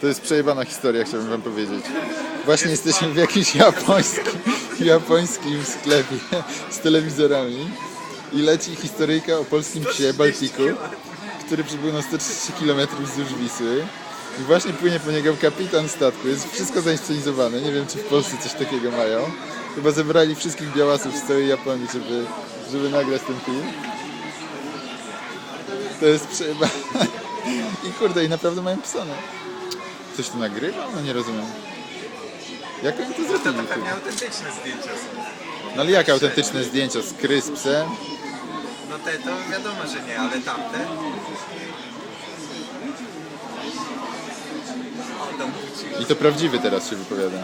To jest przejebana historia, chciałbym wam powiedzieć. Właśnie jesteśmy w jakimś japońskim, japońskim sklepie z telewizorami i leci historyjka o polskim psie Baltiku, który przybył na 130 km wzdłuż Wisły. I właśnie płynie po niego kapitan statku. Jest wszystko zainscenizowane. Nie wiem, czy w Polsce coś takiego mają. Chyba zebrali wszystkich białasów z całej Japonii, żeby, żeby nagrać ten film. To jest przejebane. I kurde, i naprawdę mają pisane. Coś tu nagrywa? No nie rozumiem. Jak oni to To zrobili? to pewnie kurde? autentyczne zdjęcia są. No ale jak autentyczne zdjęcia z kry, z psem? No te to wiadomo, że nie, ale tamte. O. I to prawdziwy teraz się wypowiada.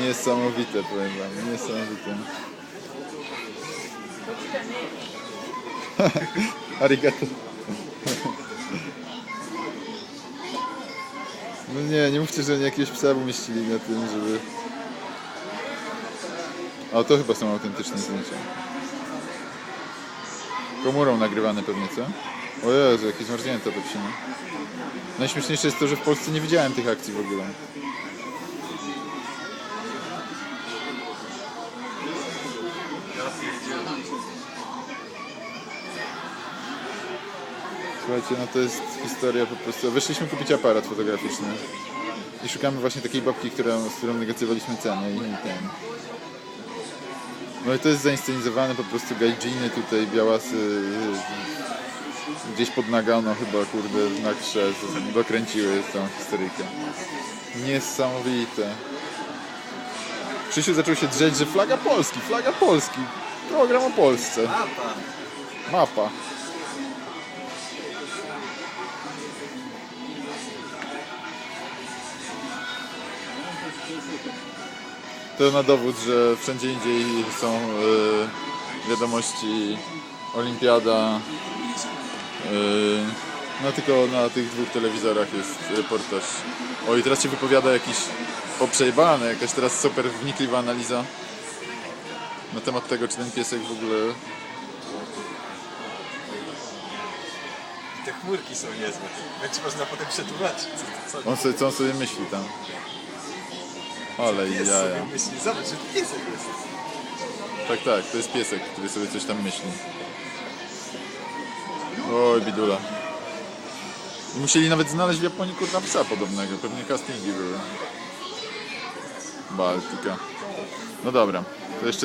Niesamowite, powiem wam. Niesamowite. Arigato. No nie, nie mówcie, że oni jakiegoś psa umieścili na tym, żeby... O, to chyba są autentyczne zdjęcia. Komórą nagrywane pewnie, co? O Jezu, jakieś zmarznięte to psiny. Najśmieszniejsze jest to, że w Polsce nie widziałem tych akcji w ogóle. Słuchajcie, no to jest historia po prostu. Wyszliśmy kupić aparat fotograficzny i szukamy właśnie takiej babki, która, z którą negocjowaliśmy cenę i ten. No i to jest zainscenizowane po prostu gajdziny tutaj, białasy gdzieś pod Nagano chyba, kurde, na krze dokręciły tą historyjkę. Niesamowite. Krzysiu zaczął się drzeć, że flaga Polski, flaga Polski. Program o Polsce. Mapa. Mapa. To na dowód, że wszędzie indziej są y, wiadomości Olimpiada. y, no tylko na tych dwóch telewizorach jest reportaż. O i teraz się wypowiada jakiś poprzejbany, jakaś teraz super wnikliwa analiza na temat tego, czy ten piesek w ogóle chmurki są niezłe. Będzie można potem przetłumaczyć. Co, co, On sobie, co on sobie myśli tam? Ale pies jaja. sobie myśli. Zobacz, że to piesek jest. Tak, tak, to jest piesek, który sobie coś tam myśli. Oj, bidula. I musieli nawet znaleźć w Japonii kurna psa podobnego. Pewnie castingi były. Baltika. No dobra, to jeszcze